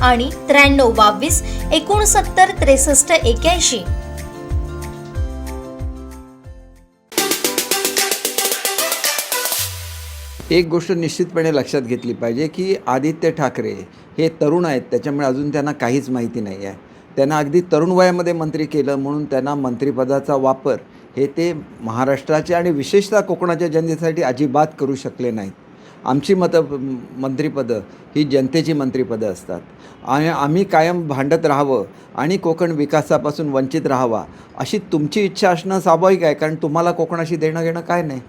आणि त्र्याण्णव बावीस एकोणसत्तर त्रेसष्ट एक्याऐंशी. एक गोष्ट निश्चितपणे लक्षात घेतली पाहिजे की आदित्य ठाकरे हे तरुण आहेत त्याच्यामुळे अजून त्यांना काहीच माहिती नाही आहे त्यांना अगदी तरुण वयामध्ये मंत्री केलं म्हणून त्यांना मंत्रिपदाचा वापर हे ते महाराष्ट्राच्या आणि विशेषतः कोकणाच्या जनतेसाठी अजिबात करू शकले नाहीत. आमची मतं मंत्रिपदं ही जनतेची मंत्रिपदं असतात. आणि आम्ही कायम भांडत राहावं आणि कोकण विकासापासून वंचित राहावा अशी तुमची इच्छा असणं स्वाभाविक आहे कारण तुम्हाला कोकणाशी देणं घेणं काय नाही.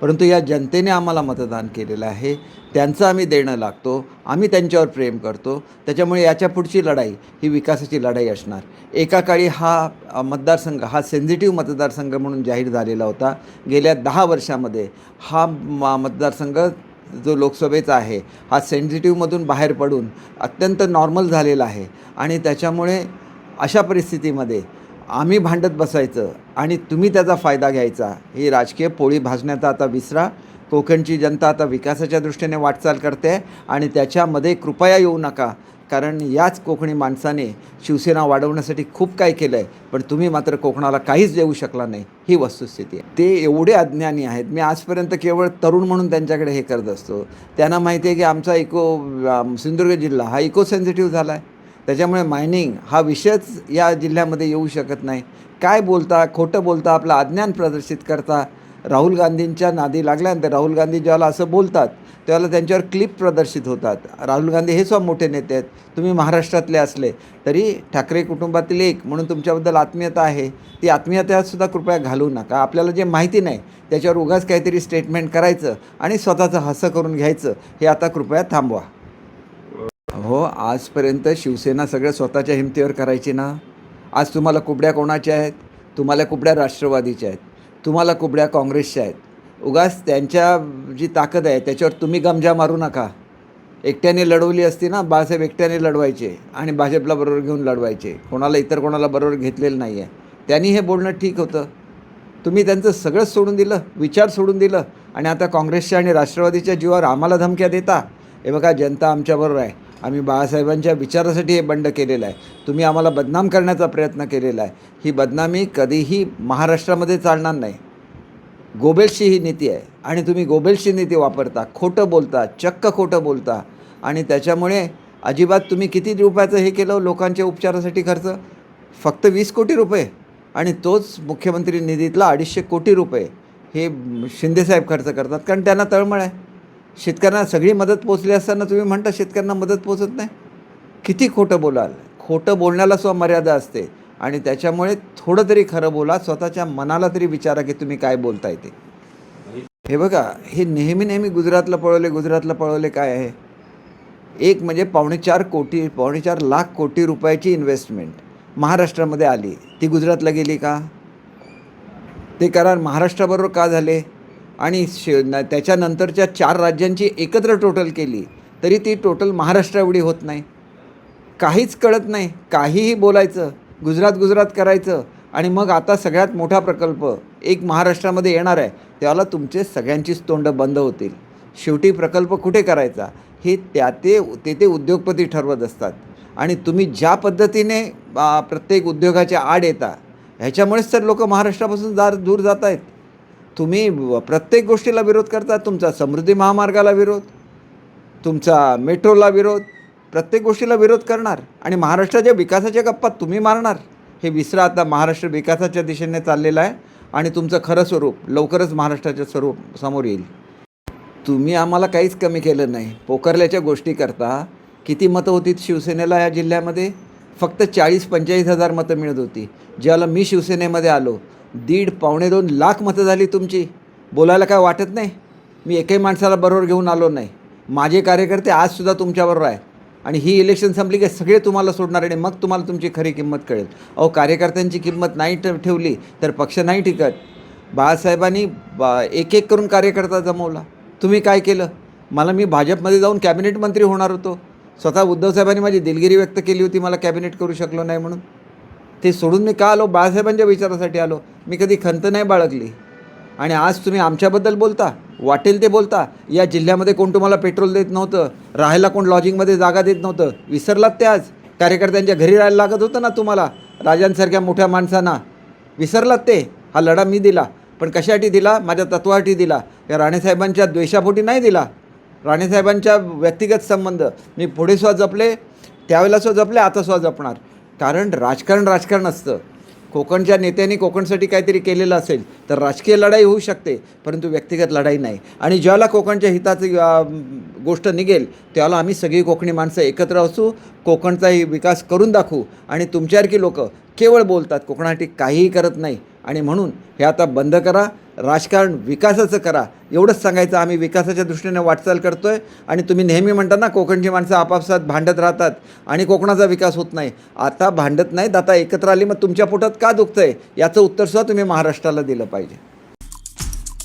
परंतु या जनतेने आम्हाला मतदान केलेलं आहे त्यांचं आम्ही देणं लागतो आम्ही त्यांच्यावर प्रेम करतो त्याच्यामुळे याच्या पुढची लढाई ही विकासाची लढाई असणार. एका काळी हा मतदारसंघ हा सेन्झिटिव्ह मतदारसंघ म्हणून जाहीर झालेला होता. गेल्या दहा वर्षामध्ये हा मतदारसंघ जो लोकसभेचा आहे हा सेन्झिटिव्हमधून बाहेर पडून अत्यंत नॉर्मल झालेला आहे. आणि त्याच्यामुळे अशा परिस्थितीमध्ये आम्ही भांडत बसायचं आणि तुम्ही त्याचा फायदा घ्यायचा ही राजकीय पोळी भाजण्याचा आता विसरा. कोकणची जनता आता विकासाच्या दृष्टीने वाटचाल करते आणि त्याच्यामध्ये कृपया येऊ नका. कारण याच कोकणी माणसाने शिवसेना वाढवण्यासाठी खूप काय केलं आहे पण तुम्ही मात्र कोकणाला काहीच देऊ शकला नाही. ही वस्तुस्थिती आहे. ते एवढे अज्ञानी आहेत. मी आजपर्यंत केवळ तरुण म्हणून त्यांच्याकडे हे करत असतो. त्यांना माहिती आहे की आमचा इको सिंधुदुर्ग जिल्हा हा इको सेन्सिटिव्ह झाला आहे त्याच्यामुळे मायनिंग हा विषयच या जिल्ह्यामध्ये येऊ शकत नाही. काय बोलता खोटं बोलता आपलं अज्ञान प्रदर्शित करता राहुल गांधींच्या नादी लागल्यानंतर राहुल गांधी ज्याला असं बोलतात त्याला त्यांच्यावर क्लिप प्रदर्शित होतात. राहुल गांधी हे सुद्धा मोठे नेते आहेत. तुम्ही महाराष्ट्रातले असले तरी ठाकरे कुटुंबातील एक म्हणून तुमच्याबद्दल आत्मीयता आहे. ती आत्मीयतासुद्धा कृपया घालवू नका. आपल्याला जे माहिती नाही त्याच्यावर उगाच काहीतरी स्टेटमेंट करायचं आणि स्वतःचं हसं करून घ्यायचं हे आता कृपया थांबवा. हो आजपर्यंत शिवसेना सगळं स्वतःच्या हिमतीवर करायची ना? आज तुम्हाला कुबड्या कोणाच्या आहेत? तुम्हाला कुबड्या राष्ट्रवादीच्या आहेत. तुम्हाला कुबड्या काँग्रेसच्या आहेत. उगाच त्यांच्या जी ताकद आहे त्याच्यावर तुम्ही गमजा मारू नका. एकट्याने लढवली असती ना बाळासाहेब एकट्याने लढवायचे आणि भाजपला बरोबर घेऊन लढवायचे. कोणाला इतर कोणाला बरोबर घेतलेलं नाही आहे त्यांनी हे बोलणं ठीक होतं. तुम्ही त्यांचं सगळंच सोडून दिलं विचार सोडून दिलं आणि आता काँग्रेसच्या आणि राष्ट्रवादीच्या जीवावर आम्हाला धमक्या देता. हे बघा जनता आमच्याबरोबर आहे. आम्ही बाळासाहेबांच्या विचारासाठी हे बंड केलेलं आहे. तुम्ही आम्हाला बदनाम करण्याचा प्रयत्न केलेला आहे. ही बदनामी कधीही महाराष्ट्रामध्ये चालणार नाही. गोबेलशी ही नीती आहे. आणि तुम्ही गोबेलशी नीती वापरता खोटं बोलता चक्क खोटं बोलता. आणि त्याच्यामुळे अजिबात तुम्ही किती रुपयाचं हे केलं लोकांच्या उपचारासाठी खर्च? फक्त वीस कोटी रुपये. आणि तोच मुख्यमंत्री निधीतला अडीचशे कोटी रुपये हे शिंदेसाहेब खर्च करतात. कारण त्यांना तळमळ आहे. शेतकऱ्यांना सगळी मदत पोचली असताना तुम्ही म्हणता शेतकऱ्यांना मदत पोचत नाही? किती खोटं बोलाल? खोटं बोलण्याला सुद्धा मर्यादा असते. आणि त्याच्यामुळे थोडं तरी खरं बोला स्वतःच्या मनाला तरी विचारा की तुम्ही काय बोलताय ते. हे बघा हे नेहमी नेहमी गुजरातला पळवले गुजरातला पळवले काय आहे? एक म्हणजे पावणे चार कोटी पावणे चार लाख कोटी रुपयाची इन्व्हेस्टमेंट महाराष्ट्रामध्ये आली. ती गुजरातला गेली का? ते करार महाराष्ट्राबरोबर का झाले? आणि शे न त्याच्यानंतरच्या चार राज्यांची एकत्र टोटल केली तरी ती टोटल महाराष्ट्र एवढी होत नाही. काहीच कळत नाही. काहीही बोलायचं गुजरात गुजरात करायचं आणि मग आता सगळ्यात मोठा प्रकल्प एक महाराष्ट्रामध्ये येणार आहे त्याला तुमचे सगळ्यांचीच तोंडं बंद होतील. शेवटी प्रकल्प कुठे करायचा? हे त्या ते ते ते उद्योगपती ठरवत असतात. आणि तुम्ही ज्या पद्धतीने प्रत्येक उद्योगाच्या आड येता ह्याच्यामुळेच तर लोक महाराष्ट्रापासून जा दूर जात आहेत तुम्ही प्रत्येक गोष्टीला विरोध करता तुमचा समृद्धी महामार्गाला विरोध तुमचा मेट्रोला विरोध प्रत्येक गोष्टीला विरोध करणार. आणि महाराष्ट्राच्या विकासाच्या गप्पा तुम्ही मारणार. हे विसरा आता महाराष्ट्र विकासाच्या दिशेने चाललेलं आहे आणि तुमचं खरं स्वरूप लवकरच महाराष्ट्राच्या स्वरूप समोर येईल. तुम्ही आम्हाला काहीच कमी केलं नाही. पोकरल्याच्या गोष्टी करता. किती मतं होती शिवसेनेला या जिल्ह्यामध्ये? फक्त चाळीस पंचेचाळीस हजार मतं मिळत होती. ज्याला मी शिवसेनेमध्ये आलो दीड पावणे दोन लाख मतं झाली तुमची. बोलायला काय वाटत नाही? मी एकही माणसाला बरोबर घेऊन आलो नाही. माझे कार्यकर्ते आजसुद्धा तुमच्याबरोबर आहे आणि ही इलेक्शन संपली की सगळे तुम्हाला सोडणार आणि मग तुम्हाला तुमची खरी किंमत कळेल. अहो कार्यकर्त्यांची किंमत नाही ठेवली तर पक्ष नाही टिकत. बाळासाहेबांनी बा एक एक करून कार्यकर्ता जमवला. तुम्ही काय केलं? मला मी भाजपमध्ये जाऊन कॅबिनेट मंत्री होणार होतो. स्वतः उद्धवसाहेबांनी माझी दिलगिरी व्यक्त केली होती मला कॅबिनेट करू शकलो नाही म्हणून. ते सोडून मी का आलो? बाळासाहेबांच्या विचारासाठी आलो. मी कधी खंत नाही बाळगली. आणि आज तुम्ही आमच्याबद्दल बोलता वाटेल ते बोलता या जिल्ह्यामध्ये कोण तुम्हाला पेट्रोल देत नव्हतं राहायला कोण लॉजिंगमध्ये जागा देत नव्हतं विसरलात ते आज? कार्यकर्त्यांच्या घरी राहायला लागत होतं ना तुम्हाला? राजांसारख्या मोठ्या माणसांना. विसरलात ते? हा लढा मी दिला. पण कशासाठी दिला? माझ्या तत्वासाठी दिला. या राणेसाहेबांच्या द्वेषापोटी नाही दिला. राणेसाहेबांच्या व्यक्तिगत संबंध. मी पुढे सुद्धा जपले त्यावेळेला सुद्धा जपले आता सुद्धा जपणार. कारण राजकारण राजकारण असतं. कोकणच्या नेत्यांनी कोकणसाठी काहीतरी केलेलं असेल तर राजकीय लढाई होऊ शकते परंतु व्यक्तिगत लढाई नाही. आणि ज्याला कोकणच्या हिताचं गोष्ट निघेल त्याला आम्ही सगळी कोकणी माणसं एकत्र असू कोकणचाही विकास करून दाखवू आणि तुमच्यासारखी लोक केवळ बोलतात कोकणासाठी काहीही करत नाही. आणि म्हणून हे आता बंद करा राजकारण विकासाचं करा. एवढंच सांगायचं आम्ही विकासाच्या दृष्टीने वाटचाल करतो आहे आणि तुम्ही नेहमी म्हणता ना कोकणची माणसं आपापसात भांडत राहतात आणि कोकणाचा विकास होत नाही. आता भांडत नाहीत आता एकत्र आली मग तुमच्या पोटात का दुखतं आहे याचं उत्तरसुद्धा तुम्ही महाराष्ट्राला दिलं पाहिजे.